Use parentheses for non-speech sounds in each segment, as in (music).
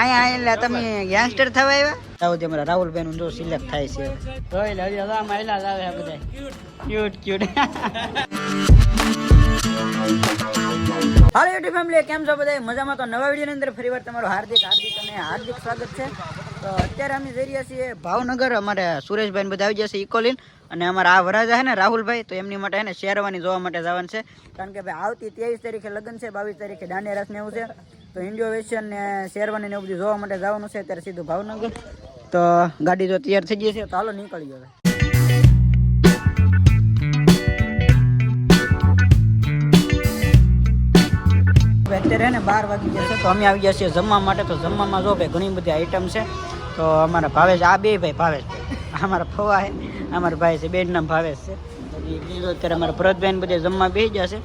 અહીંયા એટલે તમે ગેંગસ્ટર થવા આવ્યા? સાઉદી અમારા રાહુલભાઈ નું જો સિલેક્ટ થાય છે. જોઈ લે, હજી હવા મહિલા આવે બધા. ક્યુટ ક્યુટ હાલો યુટ્યુબ ફેમિલી કેમ છો બધા? મજામાં તો નવા વિડીયોની અંદર ફરીવાર તમારું હાર્દિક હાર્દિક અને હાર્દિક સ્વાગત છે. તો અત્યારે અમે જઈ રહ્યા છીએ ભાવનગર. અમારે સુરેશભાઈ બધા આવી જશે ઇકોલિન અને અમારા આ વરાજા છે ને રાહુલભાઈ, તો એમની માટે ને શેરવાની જોવા માટે જવાનું છે. કારણ કે ભાઈ આવતી ત્રેવીસ તારીખે લગ્ન છે, બાવીસ તારીખે દાંડિયા રાસ ને એવું છે. તો ઇન્ડિયો વેશન ને શેરવાની ને બધું જોવા માટે જવાનું છે ત્યારે સીધું ભાવનગર. તો ગાડી જો તૈયાર થઈ ગઈ છે, તો હાલો નીકળી હવે. અત્યારે ને બાર વાગી ગયા છે, તો અમે આવી ગયા છીએ જમવા માટે. તો જમવામાં જો ભાઈ ઘણી બધી આઈટમ છે, તો અમારા ભાવેશ, આ બે ભાઈ ભાવેશ અમારા ફવા છે, અમારા ભાઈ છે બેન નામ ભાવેશ છે. અત્યારે અમારા ભરતભાઈ બધે જમવા બેસી ગયા છે.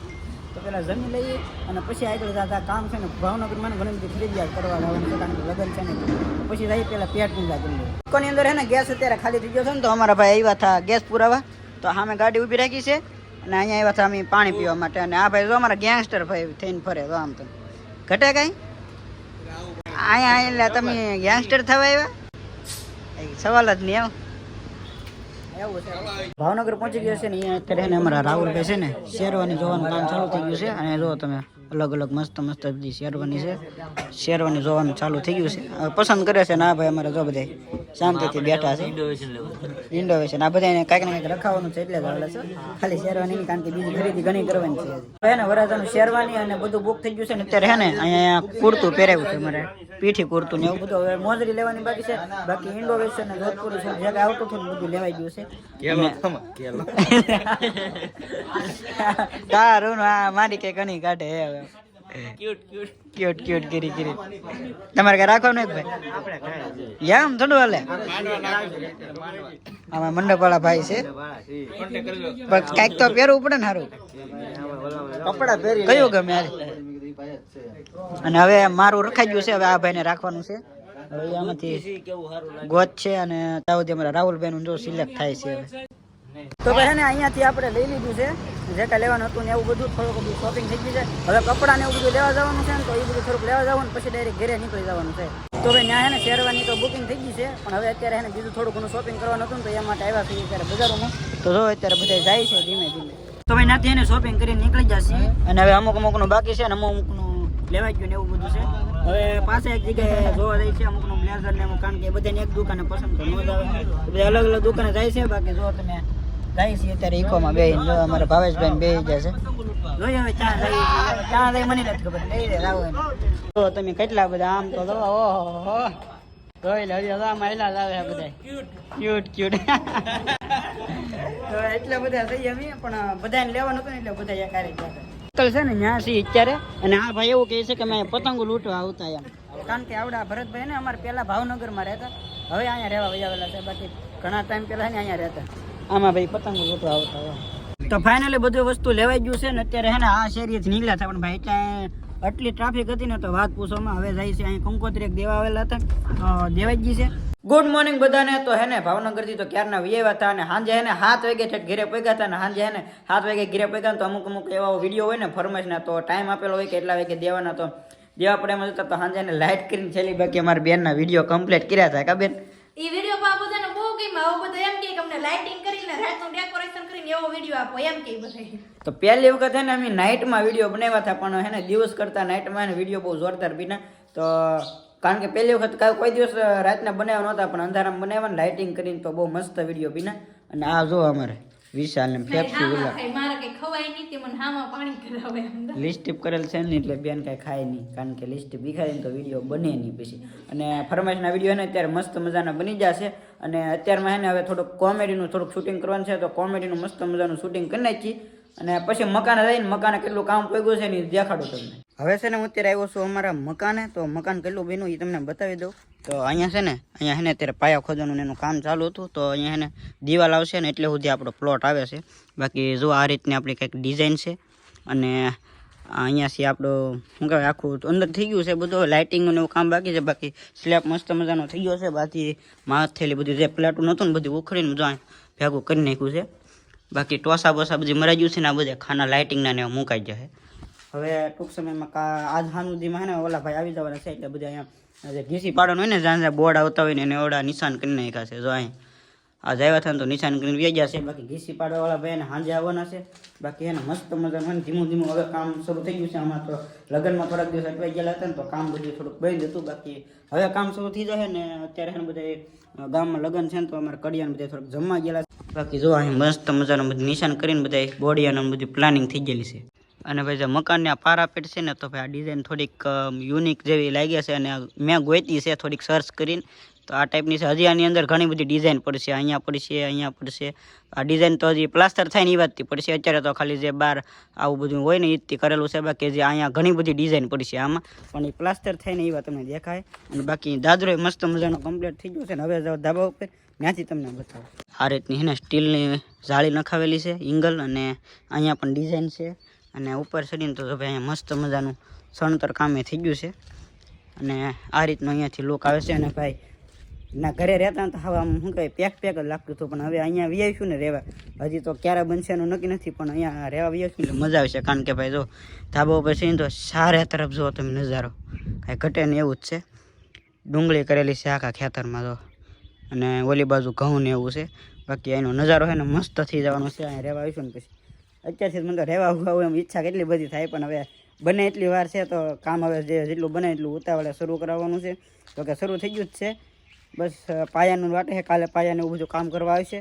પેલા જમી લઈએ અને પછી આગળ જતા કામ છે ને ભાવનગરમાં મને બધી ખરીદિયાત કરવા જવાનું છે કારણ કે લગ્ન છે ને પછી રહી પેલા પેટ પૂજા કરી અંદર હે ને ગેસ અત્યારે ખાલી થઈ ગયો છે ને તો અમારા ભાઈ આવ્યા હતા ગેસ પુરાવા. તો સામે ગાડી ઊભી રાખી છે અને અહીંયા આવ્યા હતા અમે પાણી પીવા માટે. અને આ ભાઈ જો અમારા ગેંગસ્ટર ભાઈ થઈને ફરે તો આમ તો. ઘટે કાંઈ? અહીંયા એટલે તમે ગેંગસ્ટર થવા આવ્યા? સવાલ જ નહીં આવ ભાવનગર પહોંચી ગયો છે ને અહીંયા અત્યારે ને અમારા રાહુલભાઈ છે ને શેરવાની જોવાનું કામ ચાલુ થઈ ગયું છે અને જો તમે અલગ અલગ મસ્ત મસ્ત બધી શેરવાની છે. શેરવાની જોવાનું ચાલુ થઈ ગયું છે. પસંદ કરે છે ને ભાઈ, અમારે જો બધા શાંતિથી બેઠા છે. ઇન્ડોવેશન આ બધાને કાંઈક ને કાંઈક રખાવાનું છે એટલે જ આવે છે. ખાલી શેરવાની કારણ કે બીજી ખરીદી ઘણી કરવાની છે. હે ને વરાજાનું શેરવાની અને બધું બુક થઈ ગયું છે ને અત્યારે હે ને અહીંયા કુર્તું પહેરાવ્યું છે મારે. પીઠી કુર્તું ને એવું બધું. હવે મોજરી લેવાની બાકી છે. બાકી ઇન્ડોવેશન ને જોધપુર છે જે કાંઈ આવતું હતું ને બધું લેવાઈ ગયું છે. (laughs) તારું મારી કે ઘણી કાઢે હવે. ક્યુટ ક્યુટ ગીરી કરી તમારે ઘરે રાખવાનું એક ભાઈ? એમ થોડું હાલે. આમાં મંડપ વાળા ભાઈ છે. પણ કાંઈક તો પહેરવું પડે ને સારું કપડા પહેરી કયું ગમે હારે અને હવે મારું રખાઈ ગયું છે હવે આ ભાઈને રાખવાનું છે. હવે આમાંથી ગોત છે અને તાવ સુધી અમારા રાહુલભાઈ નું જો સિલેક્ટ થાય છે હવે. તો ભાઈ ને અહીંયાથી આપણે લઈ લીધું છે. જે લેવાનું હતું ને એવું બધું, થોડુંક બધું શોપિંગ થઈ ગયું છે. હવે કપડાં ને એવું બધું લેવા જવાનું છે ને તો એ બધું થોડુંક લેવા જવાનું પછી ડાયરેક્ટ ઘરે નીકળી જવાનું છે. તો ભાઈ ત્યાં ને શેરવાની તો બુકિંગ થઈ ગઈ છે, પણ હવે અત્યારે હે ને બીજું થોડું ઘણું શોપિંગ કરવાનું હતું ને તો એ માટે આવ્યા છીએ અત્યારે બજારોમાં. તો જો અત્યારે બધા જાય છે ધીમે ધીમે. તો ભાઈ ત્યાંથી એને શોપિંગ કરીને નીકળી જશે. અને હવે અમુક અમુકનું બાકી છે અને અમુક અમુકનું લેવાઈ ગયું ને એવું બધું છે. હવે પાસે એક જગ્યાએ જોવા જાય છે અમુકનું બ્લેઝર ને અમુક કારણ કે બધાને એક દુકાને પસંદ તો ન જ આવે. બધા અલગ અલગ દુકાને જાય છે, બાકી જો તમે તમે કેટલા બધા આમ તો એટલા બધા થઈ અમે, પણ બધાને લેવાનું હતું બધા એક હારે છે ને અત્યારે, અને આ ભાઈ એવું કહે છે કે મેં પતંગો આવતા એમ. કારણ કે આવડા ભરતભાઈ ને અમારે પહેલા ભાવનગરમાં રહેતા, હવે અહીંયા રહેવા વૈયાવેલા છે, બાકી ઘણા ટાઈમ પહેલા અહીંયા રહેતા. આમાં ભાઈ પતંગો લૂંટવા આવતા હોય. તો ફાઇનલી બધી વસ્તુ લેવાઈ ગયું છે ને અત્યારે હે ને આ શેરીએથી નીકળ્યા હતા પણ ભાઈ ત્યાં આટલી ટ્રાફિક હતી ને તો વાત પૂછવામાં હવે જાય છે અહીં કંકોત્રી એક દેવા આવેલા હતા તો દેવાઈ ગઈ છે. ગુડ મોર્નિંગ બધાને તો હે ને ભાવનગરથી તો ક્યારના વિયેવા હતા અને સાંજે હે ને સાત વાગે ઠેઠ ઘેરે પગ્યા હતા અને સાંજે હે ને સાત વાગે ઘેરે પગ્યા તો અમુક અમુક એવા વીડિયો હોય ને ફરમાઈશના તો ટાઈમ આપેલો હોય કે એટલા વાગે દેવાના તો દેવા પડે એમ હતા તો સાંજે લાઇટ કરીને છેલ્લી બાકી અમારી બેનના વીડિયો કમ્પ્લીટ કર્યા હતા કા બેન? ઈ વીડિયો પા બધાને બહુ ગમ્યો આવું બધું એમ કે કે અમને લાઇટિંગ કરીને રાતનું ડેકોરેશન કરીને એવો વીડિયો આપો એમ કે બધા. તો પહેલી વખત હે ને અમે નાઇટમાં વીડિયો બનાવ્યા હતા પણ હે ને દિવસ કરતાં નાઇટમાં એને વીડિયો બહુ જોરદાર બીના તો કારણ કે પહેલી વખત કાંઈ કોઈ દિવસ રાતના બનાવ્યા નહોતા પણ અંધારામાં બનાવ્યા ને લાઇટિંગ કરીને તો બહુ મસ્ત વીડિયો બીના અને આ જો અમારે વિશાલ ને ફેફસી હામાં મારે કઈ ખવાય નહીં તે મને હામાં પાણી કરાવે લિસ્ટીપ કરેલ છે ને એટલે બેન કઈ ખાય નહીં કારણ કે લિસ્ટ દેખાય ને તો વીડિયો બને નહીં પછી. અને ફરમાઈશના વીડિયો ને અત્યારે મસ્ત મજાના બની જશે. અને અત્યારમાં હે ને હવે થોડુંક કોમેડીનું થોડુંક શૂટિંગ કરવાનું છે, તો કોમેડીનું મસ્ત મજાનું શૂટિંગ કરી નાખી. અને પછી મકાને જઈને મકાને કેટલું કામ પગ્યું છે ને દેખાડું તમને. હવે છે ને હું અત્યારે આવ્યો છું અમારા મકાને, તો મકાન કેટલું બન્યું એ તમને બતાવી દઉં. તો અહીંયા છે ને, અહીંયા છે ને અત્યારે પાયા ખોદવાનું એનું કામ ચાલુ હતું. તો અહીંયા છે ને દિવાલ આવશે ને એટલે સુધી આપણો પ્લોટ આવે છે. બાકી જો આ રીતની આપણી કંઈક ડિઝાઇન છે. અને અહીંયાથી આપણું, શું કહેવાય, આખું અંદર થઈ ગયું છે બધું. લાઇટિંગનું એવું કામ બાકી છે. બાકી સ્લેબ મસ્ત મજાનો થઈ ગયો છે. બાકી માથેલી બધું જે પ્લેટું નહોતું ને બધું ઉખડીને બધું ભેગું કરી નાખ્યું છે. બાકી ટોસા બોસા બધી મરાઈ ગયું છે ને આ બધા ખાના લાઇટિંગના ને મુકાઈ જશે હવે ટૂંક સમયમાં આજ હાન સુધીમાં ને ઓલા ભાઈ આવી જવાના છે એટલે બધા અહીંયા ઘીસી પાડવાનું હોય ને, જ્યાં જ્યાં બોર્ડ આવતા હોય ને એને ઓડા નિશાન કરી નાખ્યા છે. જો અહીં આ આવ્યા થાય તો નિશાન કરીને વ્યાજ જશે બાકી ઘીસી પાડવાવાળા ભાઈ એને સાંજે આવવાના છે. બાકી એને મસ્ત મજાનું ધીમું ધીમું હવે કામ શરૂ થઈ ગયું છે. આમાં તો લગ્નમાં થોડાક દિવસ અટવાઈ ગયેલા હતા ને તો કામ બધું થોડુંક બંધ હતું. બાકી હવે કામ શરૂ થઈ જશે ને અત્યારે એને બધા ગામમાં લગ્ન છે ને તો અમારે કડિયાને બધા થોડુંક જમવા ગયેલા. બાકી જો અહીં મસ્ત મજાનું બધું નિશાન કરીને બધા બોડિયાનું બધું પ્લાનિંગ થઈ ગયેલી છે. અને ભાઈ જે મકાનને આ પારાપેટ છે ને, તો ભાઈ આ ડિઝાઇન થોડીક યુનિક જેવી લાગી છે અને મેં ગોતી છે થોડીક સર્ચ કરીને. તો આ ટાઈપની છે. હજી આની અંદર ઘણી બધી ડિઝાઇન પડશે અહીંયા પડશે અહીંયા પડશે આ ડિઝાઇન તો હજી પ્લાસ્ટર થાય ને એ વાતથી પડશે અત્યારે તો ખાલી જે બાર આવું બધું હોય ને એ કરેલું છે. બાકી જે અહીંયા ઘણી બધી ડિઝાઇન પડશે આમાં. પણ એ પ્લાસ્ટર થાય ને એ વાત તમને દેખાય. અને બાકી દાદરો મસ્ત મજાનો કમ્પ્લીટ થઈ ગયો છે ને. હવે ધાબા ઉપર. ત્યાંથી તમને બતાવો. આ રીતની હે ને સ્ટીલની જાળી નખાવેલી છે, ઇંગલ અને અહીંયા પણ ડિઝાઇન છે. અને ઉપર ચડીને તો ભાઈ અહીંયા મસ્ત મજાનું સણતર કામે થઈ ગયું છે. અને આ રીતનું અહીંયાથી લોક આવે છે અને ભાઈ ના ઘરે રહેતા તો હવે આમ શું કહેવાય, પેક પેક જ લાગતું હતું. પણ હવે અહીંયા વી ને રહેવા. હજી તો ક્યારે બનશે એનું નક્કી નથી, પણ અહીંયા રહેવા વી આવીશું એટલે મજા આવશે. કારણ કે ભાઈ જો ધાબા ઉપર છે તો સારા તરફ જુઓ તમે નજારો. કાંઈ ઘટે ને એવું જ છે. ડુંગળી કરેલી છે આખા ખેતરમાં તો. અને ઓલી બાજુ ઘઉં ને એવું છે. બાકી એનો નજારો છે ને મસ્ત થઈ જવાનો છે. અહીંયા રહેવા આવીશું ને પછી. અત્યારથી મને તો રહેવા ઉગાવું એમ ઈચ્છા કેટલી બધી થાય, પણ હવે બને એટલી વાર છે તો કામ હવે જે જેટલું બને એટલું ઉતાવળે શરૂ કરાવવાનું છે. તો કે શરૂ થઈ ગયું જ છે. બસ પાયાનું વાટે છે, કાલે પાયાને એવું બધું કામ કરવા આવશે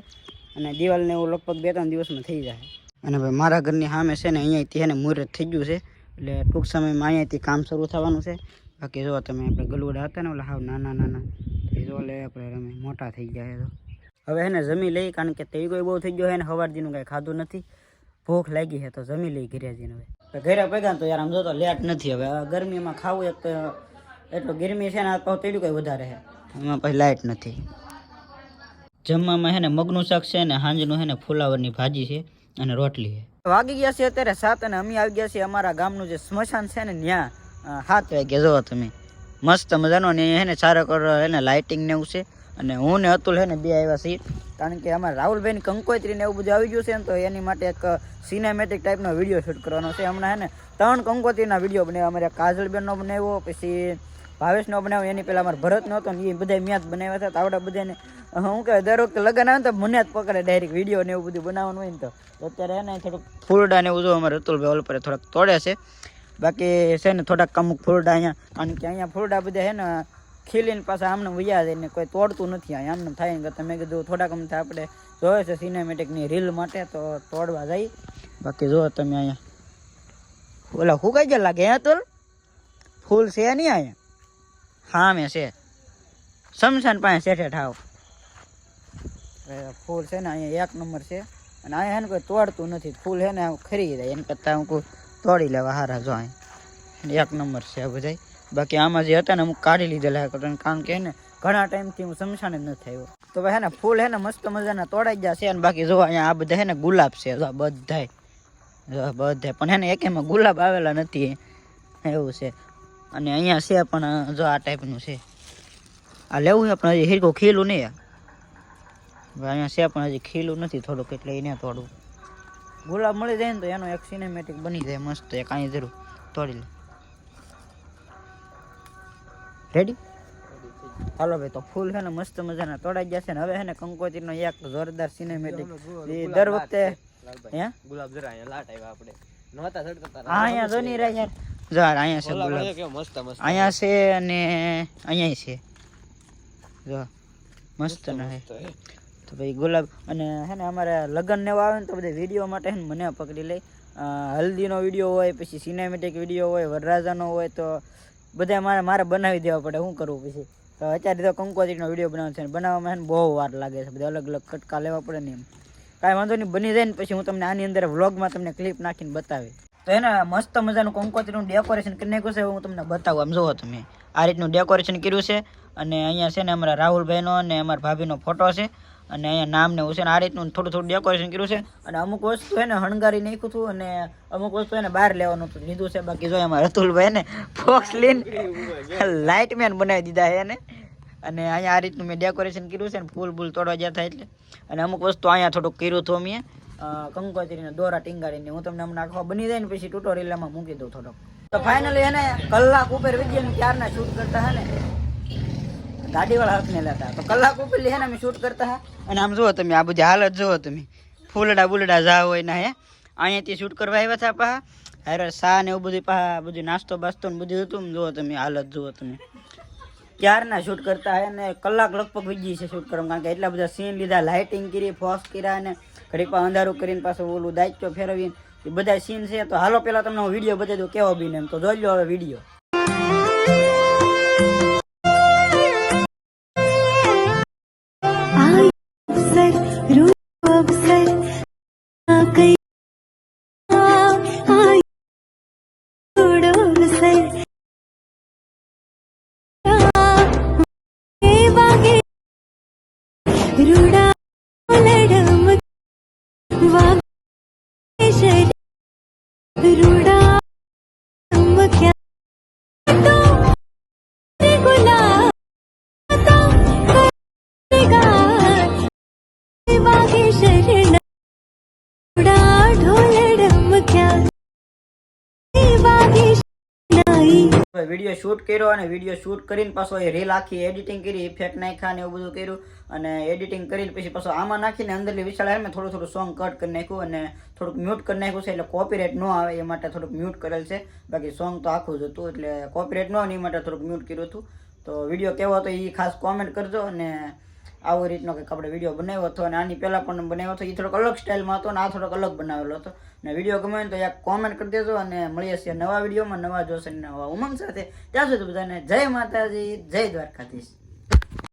અને દિવાલને એવું લગભગ બે ત્રણ દિવસમાં થઈ જાય. અને ભાઈ મારા ઘરની સામે છે ને અહીંયાથી એને મુહૂર્ત થઈ ગયું છે. એટલે ટૂંક સમયમાં અહીંયાથી કામ શરૂ થવાનું છે. બાકી જો તમે આપણે ગલુડા હતા ને ઓલા હાવ નાના નાના, એ જો લે આપણે રમે, મોટા થઈ ગયા તો. હવે એને જમી લઈ કારણ કે તે કોઈ બહુ થઈ ગયો છે ને, હવારજીનું કાંઈ ખાધું નથી. ભૂખ લાગી છે તો જમી લઈ ઘરે હવે. ઘરે પગ્યા તો યાર આમ તો લેટ નથી હવે. ગરમીમાં ખાવું એક તો એટલું ગરમી છે ને આ પાછું તેડું કંઈ વધારે છે. એમાં પછી લાઇટ નથી. જમવામાં છે ને મગનું શાક છે ને હાંજનું છે ને ફુલાવરની ભાજી છે અને રોટલી છે. વાગી ગયા છે અત્યારે સાત અને અમે આવી ગયા છીએ અમારા ગામનું જે સ્મશાન છે ને ત્યાં સાત વાગ્યા, જોવો તમે. મસ્ત મજાનો ને એને સારો કરો ચારે કર, છે ને લાઇટિંગ ને એવું છે. અને હું ને અતુલ છે ને બે આવ્યા છીએ. કારણ કે અમારા રાહુલભાઈની કંકોત્રી ને એવું બધું આવી ગયું છે ને, તો એની માટે એક સિનેમેટિક ટાઈપનો વીડિયો શૂટ કરવાનો છે. હમણાં હે ને ત્રણ કંકોત્રીના વીડિયો બનાવ્યા. અમારે કાજલબેનનો બનાવ્યો, પછી ભાવેશનો બનાવ્યો. એની પહેલાં અમારે ભરતનો હતો ને, એ બધા મેં જ બનાવ્યા હતા. તો આવડા બધાને હું કહે દર વખતે લગ્ન આવે ને તો મને જ પકડે ડાયરેક્ટ વીડિયો ને એવું બધું બનાવવાનું હોય ને તો. અત્યારે એને થોડુંક ફૂલડા ને એવું જો અમારે અતુલભાઈ ઓલ પર થોડાક તોડે છે. બાકી છે ને થોડાક અમુક ફૂલડા અહીંયા. કારણ કે અહીંયા ફૂલડા બધા છે ને ખીલીને પાછા આમને વૈયા જાય ને કોઈ તોડતું નથી આ આમને થાય ને તમે કીધું થોડાક અમથે આપણે જોવે છે સિનેમેટિકની રીલ માટે, તો તોડવા જાય. બાકી જુઓ તમે અહીંયા. ઓલા હું કઈ ગયા લાગે હે તો ફૂલ છે નહીં અહીંયા? હા મેં છે. સમસાન પાસે શેઠે ઠાવ. ફૂલ છે ને અહીંયા એક નંબર છે. અને અહીંયા છે ને કોઈ તોડતું નથી. ફૂલ છે ને ખરી જાય. એમ કરતાં હું તોડી લેવા હારા જો અહીં. એક નંબર છે બધાય. બાકી આમાં જે હતા ને અમુક કાઢી લીધેલા હતા કારણ કે ને ઘણા ટાઈમથી હું શમશાન જ નથી આવ્યો. તો ભાઈ હે ને, ફૂલ હે ને, મસ્ત મજાના તોડાઈ ગયા છે અને બાકી જો અહીંયા આ બધા હે ને ગુલાબ છે. બધાય. જો પણ હે ને એકેમાં ગુલાબ આવેલા નથી એવું છે. અને અહીંયા છે પણ જો આ ટાઈપનું છે. આ લેવું છે, પણ હજી હિરકો ખીલું નહીં. અહીંયા છે, પણ હજી ખીલું નથી થોડુંક, એટલે એને તોડવું ગુલાબ મળી જાય ને તો એનો એક સિનેમેટિક બની જાય, મસ્ત એક કાંઈ જરૂર. તોડી લે. રેડી હાલો ભાઈ તો ફૂલ છે ને મસ્ત મજાના તોડાઈ ગયા છે ને હવે છે ને કંકોત્રીનો એક જોરદાર સિનેમેટિક દર વખતે હે? ગુલાબ જરા અહીંયા લાટ આવ્યા આપણે. નહોતા ચડતા હા અહીંયા જો રહ્યા યાર. જો અહીંયા છે ગુલાબ. કેવો મસ્ત મસ્ત. અહીંયા છે અને અહીંયા છે. જો મસ્ત ના હે. તો ભાઈ ગુલાબ અને હે ને અમારે લગ્ન ને આવે ને તો બધા વીડિયો માટે હે ને મને પકડી લે. હલ્દીનો વીડિયો હોય પછી સિનેમેટિક વીડિયો હોય વરરાજાનો હોય તો બધા મારે મારે બનાવી દેવા પડે શું કરવું પછી? તો અત્યારે તો કંકોત્રીનો વીડિયો બનાવવાનો છે બનાવવામાં બહુ વાર લાગે છે, બધા અલગ અલગ કટકા લેવા પડે ને એમ. કાંઈ વાંધો નહીં, બની જાય ને પછી હું તમને આની અંદર વ્લોગમાં તમને ક્લિપ નાખીને બતાવી તો એને મસ્ત મજાનું કંકોત્રીનું ડેકોરેશન કરી નાખ્યું છે, હું તમને બતાવું. આમ જુઓ તમે, આ રીતનું ડેકોરેશન કર્યું છે અને અહીંયા છે ને અમારા રાહુલભાઈનો અને અમારા ભાભીનો ફોટો છે. અને અહીંયા નામ ને એવું છે આ રીતનું થોડું થોડું ડેકોરેશન કર્યું છે. અને અમુક વસ્તુ એને હણગારી નાખ્યું હતું અને અમુક વસ્તુ એને બહાર લેવાનું હતું, લીધું છે. બાકી જો એમાં રતુલભાઈ ને ફોક્સ લઈને લાઇટમેન બનાવી દીધા છે એને. અને અહીંયા આ રીતનું મેં ડેકોરેશન કર્યું છે ને, ફૂલ ફૂલ તોડવા ગયા થાય એટલે. અને અમુક વસ્તુ અહીંયા થોડુંક કર્યું હતું અમે. કંકોત્રીને દોરા ટીંગાડીને હું તમને હમણાં આખો બની જાય ને પછી ટુટોરિયલમાં મૂકી દઉં થોડોક. તો ફાઇનલી એને કલાક ઉપર વિજય ક્યારના શૂટ કરતા હે ને ગાડીવાળા હાથને લેતા તો કલાક ઉપર લે ને અમે શૂટ કરતા હા અને આમ જુઓ તમે, આ બધી હાલત જુઓ તમે. ફૂલડા બુલડા જા હોય ના હે. અહીંયાથી શૂટ કરવા આવ્યા હતા પા હારે સા ને એવું બધું પા બધું નાસ્તો બાસ્તો ને બધું હતું ને જુઓ તમે, હાલત જુઓ તમે. ક્યારના શૂટ કરતા હે ને, કલાક લગભગ વીજી છે શૂટ કરવા, કારણ કે એટલા બધા સીન લીધા લાઇટિંગ કરી ફોસ કર્યા અને ઘડીક પા અંધારું કરીને પાછું ઓલું દાયિત્વ ફેરવીને, એ બધા સીન છે. તો હાલો, પેલા તમને હું વીડિયો બતાવી દઉં, કેવો બીને એમ. તો જોઈ લો હવે વીડિયો రుడా વીડિયો શૂટ કર્યો અને વીડિયો શૂટ કરીને પાછો એ રીલ આખી એડિટિંગ કરી ઇફેક્ટ નાખ્યા ને એવું બધું કર્યું. અને એડિટિંગ કરીને પછી પાછો આમાં નાખીને અંદરની વિશાળ મેં થોડું થોડું સોંગ કટ કરી નાખ્યું અને થોડુંક મ્યુટ કરી નાખ્યું છે, એટલે કોપીરાઇટ ન આવે એ માટે થોડુંક મ્યુટ કરેલ છે. બાકી સોંગ તો આખું જ હતું, એટલે કોપીરાઇટ ન આવે એ માટે થોડુંક મ્યુટ કર્યું હતું. તો વીડિયો કેવો હતો એ ખાસ કોમેન્ટ કરજો અને આવો રીતનો કંઈક આપણે વીડિયો બનાવ્યો હતો અને આની પહેલાં પણ બનાવ્યો હતો. એ થોડોક અલગ સ્ટાઇલમાં હતો અને આ થોડોક અલગ બનાવેલો હતો. અને વીડિયો ગમે તો એક કોમેન્ટ કરી દેજો અને મળીએ છીએ નવા વિડીયોમાં નવા જોશે નવા ઉમંગ સાથે. ત્યાં સુધી બધાને જય માતાજી, જય દ્વારકાધીશ.